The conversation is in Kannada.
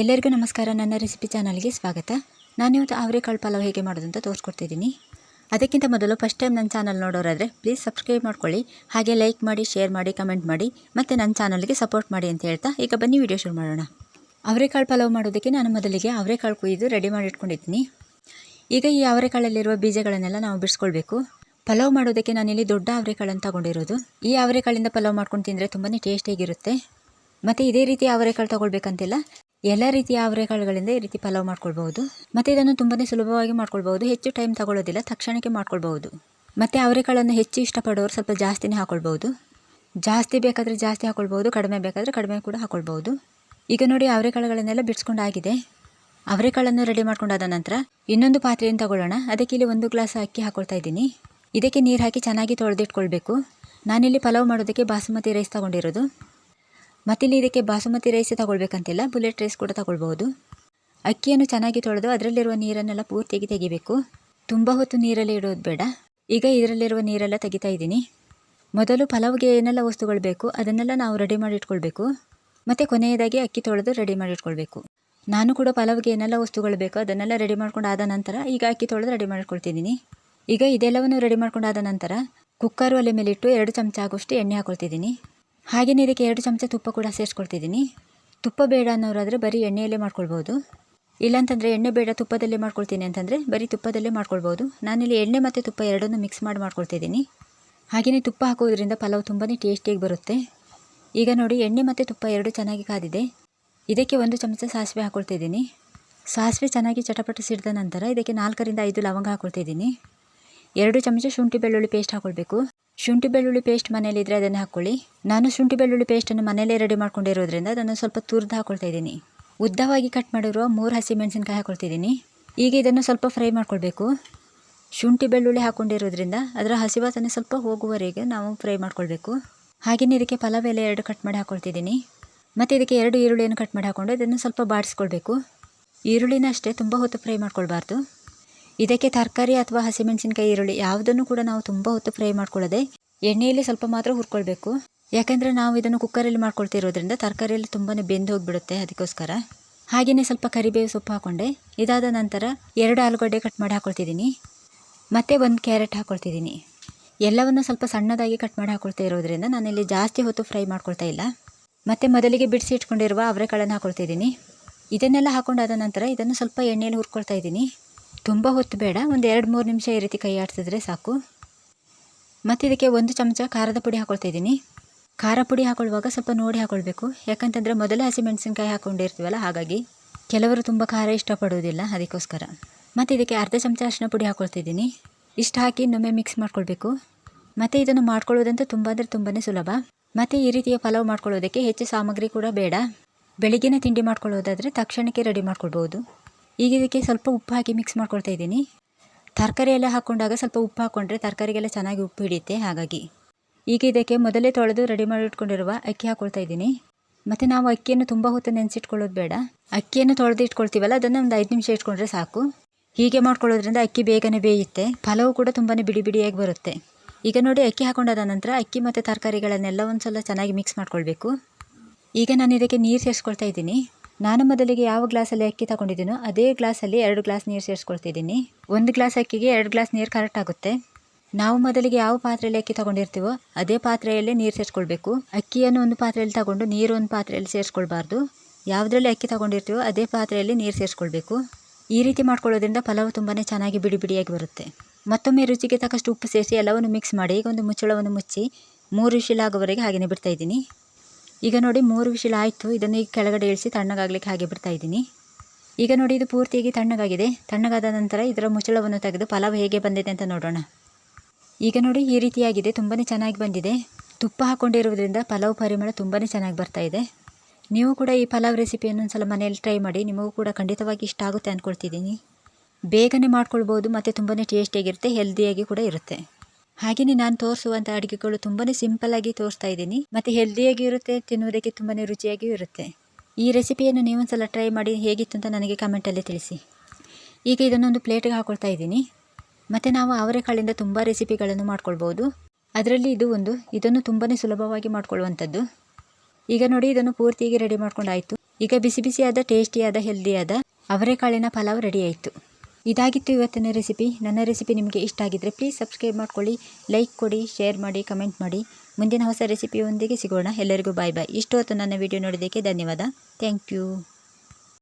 ಎಲ್ಲರಿಗೂ ನಮಸ್ಕಾರ. ನನ್ನ ರೆಸಿಪಿ ಚಾನಲ್ಗೆ ಸ್ವಾಗತ. ನಾನಿವತ್ತು ಅವರೆಕಾಳು ಪಲಾವ್ ಹೇಗೆ ಮಾಡೋದು ಅಂತ ತೋರಿಸ್ಕೊಡ್ತಿದ್ದೀನಿ. ಅದಕ್ಕಿಂತ ಮೊದಲು ಫಸ್ಟ್ ಟೈಮ್ ನನ್ನ ಚಾನಲ್ ನೋಡೋರಾದರೆ ಪ್ಲೀಸ್ ಸಬ್ಸ್ಕ್ರೈಬ್ ಮಾಡ್ಕೊಳ್ಳಿ. ಹಾಗೆ ಲೈಕ್ ಮಾಡಿ ಶೇರ್ ಮಾಡಿ ಕಮೆಂಟ್ ಮಾಡಿ, ಮತ್ತು ನನ್ನ ಚಾನಲ್ಗೆ ಸಪೋರ್ಟ್ ಮಾಡಿ ಅಂತ ಹೇಳ್ತಾ ಈಗ ಬನ್ನಿ ವಿಡಿಯೋ ಶುರು ಮಾಡೋಣ. ಅವರೆಕಾಳು ಪಲಾವ್ ಮಾಡೋದಕ್ಕೆ ನಾನು ಮೊದಲಿಗೆ ಅವರೆಕಾಳು ಕುಯ್ದು ರೆಡಿ ಮಾಡಿ ಇಟ್ಕೊಂಡಿದ್ದೀನಿ. ಈಗ ಈ ಅವರೆಕಾಳಲ್ಲಿರುವ ಬೀಜಗಳನ್ನೆಲ್ಲ ನಾವು ಬಿಡಿಸ್ಕೊಳ್ಬೇಕು. ಪಲಾವ್ ಮಾಡೋದಕ್ಕೆ ನಾನಿಲ್ಲಿ ದೊಡ್ಡ ಅವರೆಕಾಳನ್ನು ತಗೊಂಡಿರೋದು. ಈ ಅವರೆಕಾಳಿಂದ ಪಲಾವ್ ಮಾಡ್ಕೊಂಡು ತಿಂದರೆ ತುಂಬಾ ಟೇಸ್ಟಿಯಾಗಿರುತ್ತೆ ಮತ್ತು ಇದೇ ರೀತಿ ಅವರೆಕಾಳು ತಗೊಳ್ಬೇಕಂತಿಲ್ಲ ಎಲ್ಲ ರೀತಿಯ ಅವರೆಕಾಳುಗಳಿಂದ ಈ ರೀತಿ ಪಲಾವ್ ಮಾಡ್ಕೊಳ್ಬಹುದು. ಮತ್ತು ಇದನ್ನು ತುಂಬಾ ಸುಲಭವಾಗಿ ಮಾಡ್ಕೊಳ್ಬಹುದು. ಹೆಚ್ಚು ಟೈಮ್ ತಗೊಳ್ಳೋದಿಲ್ಲ, ತಕ್ಷಣಕ್ಕೆ ಮಾಡ್ಕೊಳ್ಬಹುದು. ಮತ್ತು ಅವರೆಕಾಳನ್ನು ಹೆಚ್ಚು ಇಷ್ಟಪಡೋರು ಸ್ವಲ್ಪ ಜಾಸ್ತಿನೇ ಹಾಕೊಳ್ಬಹುದು. ಜಾಸ್ತಿ ಬೇಕಾದರೆ ಜಾಸ್ತಿ ಹಾಕೊಳ್ಬಹುದು, ಕಡಿಮೆ ಬೇಕಾದರೆ ಕಡಿಮೆ ಕೂಡ ಹಾಕೊಳ್ಬಹುದು. ಈಗ ನೋಡಿ ಅವರೆಕಾಳುಗಳನ್ನೆಲ್ಲ ಬಿಡಿಸ್ಕೊಂಡಾಗಿದೆ. ಅವರೆಕಾಳನ್ನು ರೆಡಿ ಮಾಡ್ಕೊಂಡಾದ ನಂತರ ಇನ್ನೊಂದು ಪಾತ್ರೆಯನ್ನು ತಗೊಳ್ಳೋಣ. ಅದಕ್ಕೆ ಇಲ್ಲಿ ಒಂದು ಗ್ಲಾಸ್ ಅಕ್ಕಿ ಹಾಕೊಳ್ತಾ ಇದ್ದೀನಿ. ಇದಕ್ಕೆ ನೀರು ಹಾಕಿ ಚೆನ್ನಾಗಿ ತೊಳೆದಿಟ್ಕೊಳ್ಬೇಕು. ನಾನಿಲ್ಲಿ ಪಲಾವ್ ಮಾಡೋದಕ್ಕೆ ಬಾಸುಮತಿ ರೈಸ್ ತಗೊಂಡಿರೋದು. ಮತ್ತಿಲ್ಲಿ ಇದಕ್ಕೆ ಬಾಸುಮತಿ ರೈಸ್ ತಗೊಳ್ಬೇಕಂತಿಲ್ಲ ಬುಲೆಟ್ ರೈಸ್ ಕೂಡ ತಗೊಳ್ಬೋದು ಅಕ್ಕಿಯನ್ನು ಚೆನ್ನಾಗಿ ತೊಳೆದು ಅದರಲ್ಲಿರುವ ನೀರನ್ನೆಲ್ಲ ಪೂರ್ತಿಯಾಗಿ ತೆಗಿಬೇಕು. ತುಂಬ ಹೊತ್ತು ನೀರಲ್ಲಿ ಇಡೋದು ಬೇಡ. ಈಗ ಇದರಲ್ಲಿರುವ ನೀರೆಲ್ಲ ತೆಗಿತಾ ಇದ್ದೀನಿ. ಮೊದಲು ಪಲಾವ್ಗೆ ಏನೆಲ್ಲ ವಸ್ತುಗಳು ಬೇಕು, ಅದನ್ನೆಲ್ಲ ನಾವು ರೆಡಿ ಮಾಡಿ ಇಟ್ಕೊಳ್ಬೇಕು. ಮತ್ತು ಕೊನೆಯದಾಗಿ ಅಕ್ಕಿ ತೊಳೆದು ರೆಡಿ ಮಾಡಿ ಇಟ್ಕೊಳ್ಬೇಕು. ನಾನು ಕೂಡ ಪಲಾವ್ಗೆ ಏನೆಲ್ಲ ವಸ್ತುಗಳು ಬೇಕು ಅದನ್ನೆಲ್ಲ ರೆಡಿ ಮಾಡ್ಕೊಂಡು ಆದ ನಂತರ ಈಗ ಅಕ್ಕಿ ತೊಳೆದು ರೆಡಿ ಮಾಡ್ಕೊಳ್ತಿದ್ದೀನಿ ಈಗ ಇದೆಲ್ಲವನ್ನು ರೆಡಿ ಮಾಡ್ಕೊಂಡಾದ ನಂತರ ಕುಕ್ಕರ್ ಒಲೆ ಮೇಲಿಟ್ಟು ಎರಡು ಚಮಚ ಆಗೋಷ್ಟು ಎಣ್ಣೆ ಹಾಕೊಳ್ತಿದ್ದೀನಿ. ಹಾಗೆಯೇ ಇದಕ್ಕೆ ಎರಡು ಚಮಚ ತುಪ್ಪ ಕೂಡ ಸೇರಿಸ್ಕೊಳ್ತಿದ್ದೀನಿ. ತುಪ್ಪ ಬೇಡ ಅನ್ನೋರಾದರೆ ಬರೀ ಎಣ್ಣೆಯಲ್ಲೇ ಮಾಡ್ಕೊಳ್ಬೋದು. ಇಲ್ಲಾಂತಂದರೆ ಎಣ್ಣೆ ಬೇಡ ತುಪ್ಪದಲ್ಲೇ ಮಾಡ್ಕೊಳ್ತೀನಿ ಅಂತಂದರೆ ಬರೀ ತುಪ್ಪದಲ್ಲೇ ಮಾಡ್ಕೊಳ್ಬೋದು. ನಾನಿಲ್ಲಿ ಎಣ್ಣೆ ಮತ್ತು ತುಪ್ಪ ಎರಡನ್ನೂ ಮಿಕ್ಸ್ ಮಾಡಿ ಮಾಡ್ಕೊಳ್ತಿದ್ದೀನಿ. ಹಾಗೆಯೇ ತುಪ್ಪ ಹಾಕೋದ್ರಿಂದ ಪಲಾವ್ ತುಂಬಾ ಟೇಸ್ಟಿಯಾಗಿ ಬರುತ್ತೆ. ಈಗ ನೋಡಿ ಎಣ್ಣೆ ಮತ್ತು ತುಪ್ಪ ಎರಡು ಚೆನ್ನಾಗಿ ಕಾದಿದೆ. ಇದಕ್ಕೆ ಒಂದು ಚಮಚ ಸಾಸಿವೆ ಹಾಕೊಳ್ತಿದ್ದೀನಿ. ಸಾಸಿವೆ ಚೆನ್ನಾಗಿ ಚಟಪಟ ಸಿಡಿದ ನಂತರ ಇದಕ್ಕೆ ನಾಲ್ಕರಿಂದ ಐದು ಲವಂಗ ಹಾಕೊಳ್ತಿದ್ದೀನಿ. ಎರಡು ಚಮಚ ಶುಂಠಿ ಬೆಳ್ಳುಳ್ಳಿ ಪೇಸ್ಟ್ ಹಾಕೊಳ್ಬೇಕು. ಶುಂಠಿ ಬೆಳ್ಳುಳ್ಳಿ ಪೇಸ್ಟ್ ಮನೇಲಿದ್ದರೆ ಅದನ್ನು ಹಾಕ್ಕೊಳ್ಳಿ ನಾನು ಶುಂಠಿ ಬೆಳ್ಳುಳ್ಳಿ ಪೇಸ್ಟನ್ನು ಮನೆಯಲ್ಲೇ ರೆಡಿ ಮಾಡ್ಕೊಂಡಿರೋದ್ರಿಂದ ಅದನ್ನು ಸ್ವಲ್ಪ ತುರಿದು ಹಾಕೊಳ್ತಾ ಇದ್ದೀನಿ. ಉದ್ದವಾಗಿ ಕಟ್ ಮಾಡಿರುವ ಮೂರು ಹಸಿ ಮೆಣಸಿನ್ಕಾಯಿ ಹಾಕೊಳ್ತಿದ್ದೀನಿ. ಈಗ ಇದನ್ನು ಸ್ವಲ್ಪ ಫ್ರೈ ಮಾಡ್ಕೊಳ್ಬೇಕು. ಶುಂಠಿ ಬೆಳ್ಳುಳ್ಳಿ ಹಾಕ್ಕೊಂಡಿರೋದ್ರಿಂದ ಅದರ ಹಸಿವಾಸನೆ ಸ್ವಲ್ಪ ಹೋಗುವವರೆಗೆ ನಾವು ಫ್ರೈ ಮಾಡ್ಕೊಳ್ಬೇಕು. ಹಾಗೆಯೇ ಇದಕ್ಕೆ ಪಲಾವ್ ಎಲೆ ಎರಡು ಕಟ್ ಮಾಡಿ ಹಾಕ್ಕೊಳ್ತಿದ್ದೀನಿ ಮತ್ತು ಇದಕ್ಕೆ ಎರಡು ಈರುಳ್ಳಿಯನ್ನು ಕಟ್ ಮಾಡಿ ಹಾಕ್ಕೊಂಡು ಇದನ್ನು ಸ್ವಲ್ಪ ಬಾಡಿಸ್ಕೊಳ್ಬೇಕು. ಈರುಳ್ಳಿನ ಅಷ್ಟೇ ತುಂಬ ಹೊತ್ತು ಫ್ರೈ ಮಾಡ್ಕೊಳ್ಬಾರ್ದು. ಇದಕ್ಕೆ ತರಕಾರಿ ಅಥವಾ ಹಸಿಮೆಣಸಿನ್ಕಾಯಿ, ಈರುಳ್ಳಿ ಯಾವುದನ್ನು ಕೂಡ ನಾವು ತುಂಬ ಹೊತ್ತು ಫ್ರೈ ಮಾಡ್ಕೊಳ್ಳದೆ ಎಣ್ಣೆಯಲ್ಲಿ ಸ್ವಲ್ಪ ಮಾತ್ರ ಹುರ್ಕೊಳ್ಬೇಕು. ಯಾಕೆಂದರೆ ನಾವು ಇದನ್ನು ಕುಕ್ಕರಲ್ಲಿ ಮಾಡ್ಕೊಳ್ತಿರೋದ್ರಿಂದ ತರಕಾರಿಯಲ್ಲಿ ತುಂಬಾ ಬೆಂದು ಹೋಗಿಬಿಡುತ್ತೆ ಅದಕ್ಕೋಸ್ಕರ. ಹಾಗೆಯೇ ಸ್ವಲ್ಪ ಕರಿಬೇವು ಸೊಪ್ಪು ಹಾಕ್ಕೊಂಡೆ ಇದಾದ ನಂತರ ಎರಡು ಆಲೂಗಡ್ಡೆ ಕಟ್ ಮಾಡಿ ಹಾಕ್ಕೊಳ್ತಿದ್ದೀನಿ ಮತ್ತು ಒಂದು ಕ್ಯಾರೆಟ್ ಹಾಕ್ಕೊಳ್ತಿದ್ದೀನಿ ಎಲ್ಲವನ್ನು ಸ್ವಲ್ಪ ಸಣ್ಣದಾಗಿ ಕಟ್ ಮಾಡಿ ಹಾಕ್ಕೊಳ್ತಾ ಇರೋದ್ರಿಂದ ನಾನಿಲ್ಲಿ ಜಾಸ್ತಿ ಹೊತ್ತು ಫ್ರೈ ಮಾಡ್ಕೊಳ್ತಾ ಇಲ್ಲ. ಮತ್ತು ಮೊದಲಿಗೆ ಬಿಡಿಸಿ ಇಟ್ಕೊಂಡಿರುವ ಅವರೆಕಾಳನ್ನು ಹಾಕ್ಕೊಳ್ತಿದ್ದೀನಿ ಇದನ್ನೆಲ್ಲ ಹಾಕೊಂಡಾದ ನಂತರ ಇದನ್ನು ಸ್ವಲ್ಪ ಎಣ್ಣೆಯಲ್ಲಿ ಹುರ್ಕೊಳ್ತಾ ಇದ್ದೀನಿ. ತುಂಬ ಹೊತ್ತು ಬೇಡ. ಒಂದು ಎರಡು ಮೂರು ನಿಮಿಷ ಈ ರೀತಿ ಕೈ ಆಡಿಸಿದ್ರೆ ಸಾಕು. ಮತ್ತು ಇದಕ್ಕೆ ಒಂದು ಚಮಚ ಖಾರದ ಪುಡಿ ಹಾಕ್ಕೊಳ್ತಾ ಇದ್ದೀನಿ. ಖಾರ ಪುಡಿ ಹಾಕೊಳ್ಳುವಾಗ ಸ್ವಲ್ಪ ನೋಡಿ ಹಾಕೊಳ್ಬೇಕು. ಯಾಕಂತಂದರೆ ಮೊದಲೇ ಹಸಿಮೆಣಸಿನ್ಕಾಯಿ ಹಾಕ್ಕೊಂಡಿರ್ತೀವಲ್ಲ ಹಾಗಾಗಿ ಕೆಲವರು ತುಂಬ ಖಾರ ಇಷ್ಟಪಡೋದಿಲ್ಲ ಅದಕ್ಕೋಸ್ಕರ. ಮತ್ತು ಇದಕ್ಕೆ ಅರ್ಧ ಚಮಚ ಅರಿಶಿನ ಪುಡಿ ಹಾಕ್ಕೊಳ್ತಿದ್ದೀನಿ ಇಷ್ಟು ಹಾಕಿ ಇನ್ನೊಮ್ಮೆ ಮಿಕ್ಸ್ ಮಾಡ್ಕೊಳ್ಬೇಕು. ಮತ್ತು ಇದನ್ನು ಮಾಡ್ಕೊಳ್ಳೋದಂತೂ ತುಂಬ ಅಂದರೆ ತುಂಬಾ ಸುಲಭ. ಮತ್ತು ಈ ರೀತಿಯ ಪಲಾವ್ ಮಾಡ್ಕೊಳ್ಳೋದಕ್ಕೆ ಹೆಚ್ಚು ಸಾಮಗ್ರಿ ಕೂಡ ಬೇಡ. ಬೆಳಿಗ್ಗೆನೇ ತಿಂಡಿ ಮಾಡ್ಕೊಳ್ಳೋದಾದರೆ ತಕ್ಷಣಕ್ಕೆ ರೆಡಿ ಮಾಡ್ಕೊಳ್ಬೋದು ಈಗ ಇದಕ್ಕೆ ಸ್ವಲ್ಪ ಉಪ್ಪು ಹಾಕಿ ಮಿಕ್ಸ್ ಮಾಡ್ಕೊಳ್ತಾ ಇದ್ದೀನಿ. ತರಕಾರಿ ಎಲ್ಲ ಹಾಕ್ಕೊಂಡಾಗ ಸ್ವಲ್ಪ ಉಪ್ಪು ಹಾಕ್ಕೊಂಡ್ರೆ ತರಕಾರಿಗೆಲ್ಲ ಚೆನ್ನಾಗಿ ಉಪ್ಪು ಹಿಡಿಯುತ್ತೆ, ಹಾಗಾಗಿ. ಈಗ ಇದಕ್ಕೆ ಮೊದಲೇ ತೊಳೆದು ರೆಡಿ ಮಾಡಿ ಇಟ್ಕೊಂಡಿರುವ ಅಕ್ಕಿ ಹಾಕ್ಕೊಳ್ತಾ ಇದ್ದೀನಿ. ಮತ್ತು ನಾವು ಅಕ್ಕಿಯನ್ನು ತುಂಬ ಹೊತ್ತು ನೆನೆಸಿಟ್ಕೊಳ್ಳೋದು ಬೇಡ. ಅಕ್ಕಿಯನ್ನು ತೊಳೆದು ಇಟ್ಕೊಳ್ತೀವಲ್ಲ, ಅದನ್ನು ಒಂದು ಐದು ನಿಮಿಷ ಇಟ್ಕೊಂಡ್ರೆ ಸಾಕು. ಹೀಗೆ ಮಾಡ್ಕೊಳ್ಳೋದ್ರಿಂದ ಅಕ್ಕಿ ಬೇಗನೆ ಬೇಯುತ್ತೆ. ಫಲವು ಕೂಡ ತುಂಬಾ ಬಿಡಿ ಬಿಡಿಯಾಗಿ ಬರುತ್ತೆ. ಈಗ ನೋಡಿ, ಅಕ್ಕಿ ಹಾಕೊಂಡಾದ ನಂತರ ಅಕ್ಕಿ ಮತ್ತು ತರಕಾರಿಗಳನ್ನೆಲ್ಲ ಒಂದು ಸಲ ಚೆನ್ನಾಗಿ ಮಿಕ್ಸ್ ಮಾಡ್ಕೊಳ್ಬೇಕು. ಈಗ ನಾನು ಇದಕ್ಕೆ ನೀರು ಸೇರಿಸ್ಕೊಳ್ತಾ ಇದ್ದೀನಿ. ನಾನು ಮೊದಲಿಗೆ ಯಾವ ಗ್ಲಾಸಲ್ಲಿ ಅಕ್ಕಿ ತಗೊಂಡಿದ್ದೀನೋ ಅದೇ ಗ್ಲಾಸಲ್ಲಿ ಎರಡು ಗ್ಲಾಸ್ ನೀರು ಸೇರಿಸ್ಕೊಳ್ತಿದ್ದೀನಿ. ಒಂದು ಗ್ಲಾಸ್ ಅಕ್ಕಿಗೆ ಎರಡು ಗ್ಲಾಸ್ ನೀರು ಕರೆಕ್ಟ್ ಆಗುತ್ತೆ. ನಾವು ಮೊದಲಿಗೆ ಯಾವ ಪಾತ್ರೆಯಲ್ಲಿ ಅಕ್ಕಿ ತಗೊಂಡಿರ್ತೀವೋ ಅದೇ ಪಾತ್ರೆಯಲ್ಲೇ ನೀರು ಸೇರಿಸ್ಕೊಳ್ಬೇಕು. ಅಕ್ಕಿಯನ್ನು ಒಂದು ಪಾತ್ರೆಯಲ್ಲಿ ತಗೊಂಡು ನೀರು ಒಂದು ಪಾತ್ರೆಯಲ್ಲಿ ಸೇರಿಸ್ಕೊಳ್ಬಾರ್ದು. ಯಾವುದರಲ್ಲಿ ಅಕ್ಕಿ ತಗೊಂಡಿರ್ತೀವೋ ಅದೇ ಪಾತ್ರೆಯಲ್ಲಿ ನೀರು ಸೇರಿಸ್ಕೊಳ್ಬೇಕು. ಈ ರೀತಿ ಮಾಡ್ಕೊಳ್ಳೋದ್ರಿಂದ ಪಲಾವ್ ತುಂಬಾ ಚೆನ್ನಾಗಿ ಬಿಡಿ ಬಿಡಿಯಾಗಿ ಬರುತ್ತೆ. ಮತ್ತೊಮ್ಮೆ ರುಚಿಗೆ ತಕ್ಕಷ್ಟು ಉಪ್ಪು ಸೇರಿಸಿ ಎಲ್ಲವನ್ನು ಮಿಕ್ಸ್ ಮಾಡಿ ಈಗ ಒಂದು ಮುಚ್ಚಳವನ್ನು ಮುಚ್ಚಿ ಮೂರು ವಿಶಿಲ್ ಆಗೋವರೆಗೆ ಹಾಗೆಯೇ ಬಿಡ್ತಾ ಇದ್ದೀನಿ. ಈಗ ನೋಡಿ ಮೂರು ವಿಷಲ್ ಆಯಿತು. ಇದನ್ನು ಈಗ ಕೆಳಗಡೆ ಇಳಿಸಿ ತಣ್ಣಗಾಗಲಿಕ್ಕೆ ಹಾಗೆ ಬಿಡ್ತಾ ಇದ್ದೀನಿ. ಈಗ ನೋಡಿ ಇದು ಪೂರ್ತಿಯಾಗಿ ತಣ್ಣಗಾಗಿದೆ. ತಣ್ಣಗಾದ ನಂತರ ಇದರ ಮುಚ್ಚಳವನ್ನು ತೆಗೆದು ಪಲಾವ್ ಹೇಗೆ ಬಂದಿದೆ ಅಂತ ನೋಡೋಣ. ಈಗ ನೋಡಿ ಈ ರೀತಿಯಾಗಿದೆ. ತುಂಬಾ ಚೆನ್ನಾಗಿ ಬಂದಿದೆ. ತುಪ್ಪ ಹಾಕ್ಕೊಂಡಿರೋದ್ರಿಂದ ಪಲಾವ್ ಪರಿಮಳ ತುಂಬಾ ಚೆನ್ನಾಗಿ ಬರ್ತಾ ಇದೆ. ನೀವು ಕೂಡ ಈ ಪಲಾವ್ ರೆಸಿಪಿಯನ್ನು ಒಂದು ಸಲ ಮನೆಯಲ್ಲಿ ಟ್ರೈ ಮಾಡಿ. ನಿಮಗೂ ಕೂಡ ಖಂಡಿತವಾಗಿ ಇಷ್ಟ ಆಗುತ್ತೆ ಅಂದ್ಕೊಳ್ತಿದ್ದೀನಿ. ಬೇಗನೆ ಮಾಡ್ಕೊಳ್ಬೋದು, ಮತ್ತು ತುಂಬಾ ಟೇಸ್ಟಿಯಾಗಿರುತ್ತೆ ಹೆಲ್ದಿಯಾಗಿ ಕೂಡ ಇರುತ್ತೆ. ಹಾಗೆಯೇ ನಾನು ತೋರಿಸುವಂಥ ಅಡುಗೆಗಳು ತುಂಬಾ ಸಿಂಪಲ್ಲಾಗಿ ತೋರಿಸ್ತಾ ಇದ್ದೀನಿ. ಮತ್ತು ಹೆಲ್ದಿಯಾಗಿ ಇರುತ್ತೆ, ತಿನ್ನುವುದಕ್ಕೆ ತುಂಬಾ ರುಚಿಯಾಗಿಯೂ ಇರುತ್ತೆ. ಈ ರೆಸಿಪಿಯನ್ನು ನೀವೊಂದ್ಸಲ ಟ್ರೈ ಮಾಡಿ ಹೇಗಿತ್ತು ಅಂತ ನನಗೆ ಕಮೆಂಟಲ್ಲಿ ತಿಳಿಸಿ. ಈಗ ಇದನ್ನೊಂದು ಪ್ಲೇಟಿಗೆ ಹಾಕೊಳ್ತಾ ಇದ್ದೀನಿ. ಮತ್ತು ನಾವು ಅವರೆಕಾಳಿಂದ ತುಂಬ ರೆಸಿಪಿಗಳನ್ನು ಮಾಡ್ಕೊಳ್ಬೋದು. ಅದರಲ್ಲಿ ಇದು ಒಂದು, ಇದನ್ನು ತುಂಬಾ ಸುಲಭವಾಗಿ ಮಾಡ್ಕೊಳ್ಳುವಂಥದ್ದು. ಈಗ ನೋಡಿ, ಇದನ್ನು ಪೂರ್ತಿಯಾಗಿ ರೆಡಿ ಮಾಡ್ಕೊಂಡಾಯ್ತು. ಈಗ ಬಿಸಿ ಬಿಸಿಯಾದ ಟೇಸ್ಟಿಯಾದ ಹೆಲ್ದಿಯಾದ ಅವರೆಕಾಳಿನ ಪಲಾವ್ ರೆಡಿ ಆಯಿತು. ಇದಾಗಿತ್ತು ಇವತ್ತಿನ ರೆಸಿಪಿ ನನ್ನ ರೆಸಿಪಿ ನಿಮಗೆ ಇಷ್ಟ ಆಗಿದ್ದರೆ ಪ್ಲೀಸ್ ಸಬ್ಸ್ಕ್ರೈಬ್ ಮಾಡ್ಕೊಳ್ಳಿ ಲೈಕ್ ಕೊಡಿ ಶೇರ್ ಮಾಡಿ ಕಮೆಂಟ್ ಮಾಡಿ. ಮುಂದಿನ ಹೊಸ ರೆಸಿಪಿಯೊಂದಿಗೆ ಸಿಗೋಣ. ಎಲ್ಲರಿಗೂ ಬಾಯ್ ಬಾಯ್ ಇಷ್ಟು ಹೊತ್ತು ನನ್ನ ವಿಡಿಯೋ ನೋಡಿದ್ದಕ್ಕೆ ಧನ್ಯವಾದ. Thank you